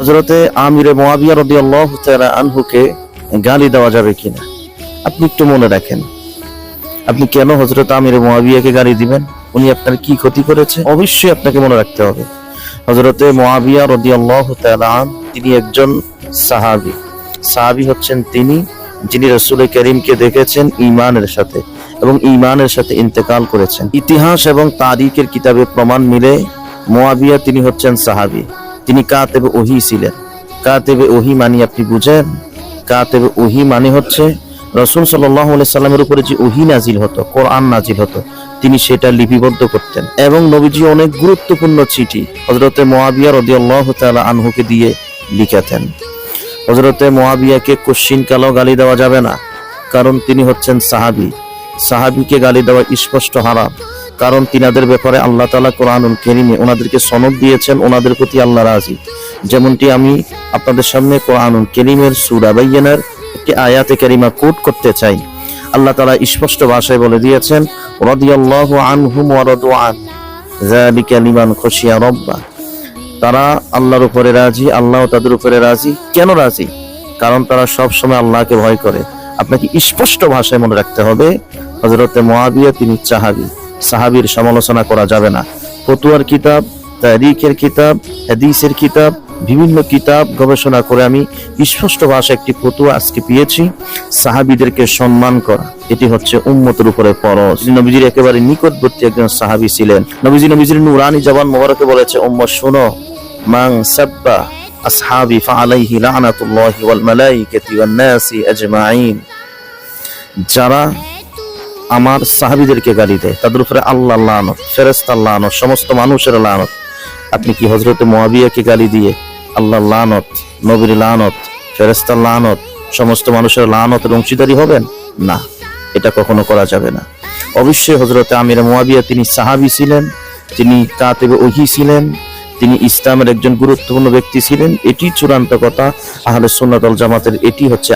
হজরতে আমিরে মোয়াবিয়া রদি আল্লাহ আনহুকে গালি দেওয়া যাবে কিনা? আপনি একটু মনে রাখেন। আপনি কেন হজরত আমিরে মোয়াবিয়াকে গালি দিবেন? উনি আপনার কি ক্ষতি করেছে? অবশ্যই আপনাকে মনে রাখতে হবে। হজরতে মোয়াবিয়া রদি আল্লাহ তিনি একজন সাহাবি। সাহাবি হচ্ছেন তিনি যিনি রসুল করিমকে দেখেছেন ইমানের সাথে এবং ইমানের সাথে ইন্তেকাল করেছেন। ইতিহাস এবং তারিখের কিতাবে প্রমাণ মিলে মোয়াবিয়া তিনি হচ্ছেন সাহাবি। তিনি কা কাতেবে ওহি ছিলেন। কা কাতেবে ওহি মানে আপনি বুঝেন? কা কাতেবে ওহি মানে হচ্ছে রসুল সাল্লাহ সাল্লামের উপরে যে ওহি নাজিল হতো, কোরআন নাজিল হতো, তিনি সেটা লিপিবদ্ধ করতেন। এবং নবীজি অনেক গুরুত্বপূর্ণ চিঠি হজরতে মোয়াবিয়া রদিয়াল্লাহ তালা আনহুকে দিয়ে লিখাতেন হজরতে মোয়াবিয়াকে কোশ্চিন কালো গালি দেওয়া যাবে না, কারণ তিনি হচ্ছেন সাহাবি। সাহাবিকে গালি দেওয়া স্পষ্ট হারাম। কারণ তিনাদের ব্যাপারে আল্লাহ তালা কোরআনুল কেরিমে ওনাদেরকে সনদ দিয়েছেন, ওনাদের প্রতি আল্লাহ রাজি। যেমনটি আমি আপনাদের সামনে কোরআনুল কেরিমের সুরা বাইয়ানার একটি আয়াতে কারিমা কোট করতে চাই। আল্লাহ তালা স্পষ্ট ভাষায় বলে দিয়েছেন, রদিয়াল্লাহু আনহুম ওয়া রাদু আন, যালিকা লিমান খুশিয়া রব্বা। তারা আল্লাহর উপরে রাজি, আল্লাহ তাদের উপরে রাজি। কেন রাজি? কারণ তারা সব সময় আল্লাহকে ভয় করে। আপনাকে স্পষ্ট ভাষায় মনে রাখতে হবে হজরতে মোয়াবিয়া তিনি চাহাবি। সাহাবির সমালোচনা করা যাবে না। ফতুয়ার কিতাব, তারিখের কিতাব, হাদিসের কিতাব, বিভিন্ন কিতাব গবেষণা করে আমি স্পষ্ট ভাষায় একটি ফতুয়া আজকে পেয়েছি। সাহাবিদেরকে সম্মান করা, এটি হচ্ছে উম্মতের উপরে ফরজ। নবীজির একেবারে নিকটবর্তী একজন সাহাবি ছিলেন। নবীজি, নবীজির নুরানি জবান মোবারকে বলেছে উম্ম শোনো মাং সাব্বা আসহাবি ফালাইহি লানাতুল্লাহি ওয়াল মালাইকাতি ওয়ান নাসি আজমাইন। যারা আমার সাহাবিদেরকে গালি দেয়। তাদের উপরে আল্লাহ লানত ফেরেস্তা লানত, সমস্ত মানুষের লানত। আপনি কি হজরতে মোয়াবিয়াকে গালি দিয়ে আল্লাহ লানত, নবীর লানত ফেরেস্তা লানত, সমস্ত মানুষের লানতের অংশীদারি হবেন? না, এটা কখনো করা যাবে না। অবশ্যই হজরতে আমির মোয়াবিয়া তিনি সাহাবি ছিলেন, তিনি কাতেবে ওহি ছিলেন, তিনি ইসলামের একজন গুরুত্বপূর্ণ ব্যক্তি ছিলেন। এটি চূড়ান্ত কথা। আহলে সুন্নাত আল জামাতের এটি হচ্ছে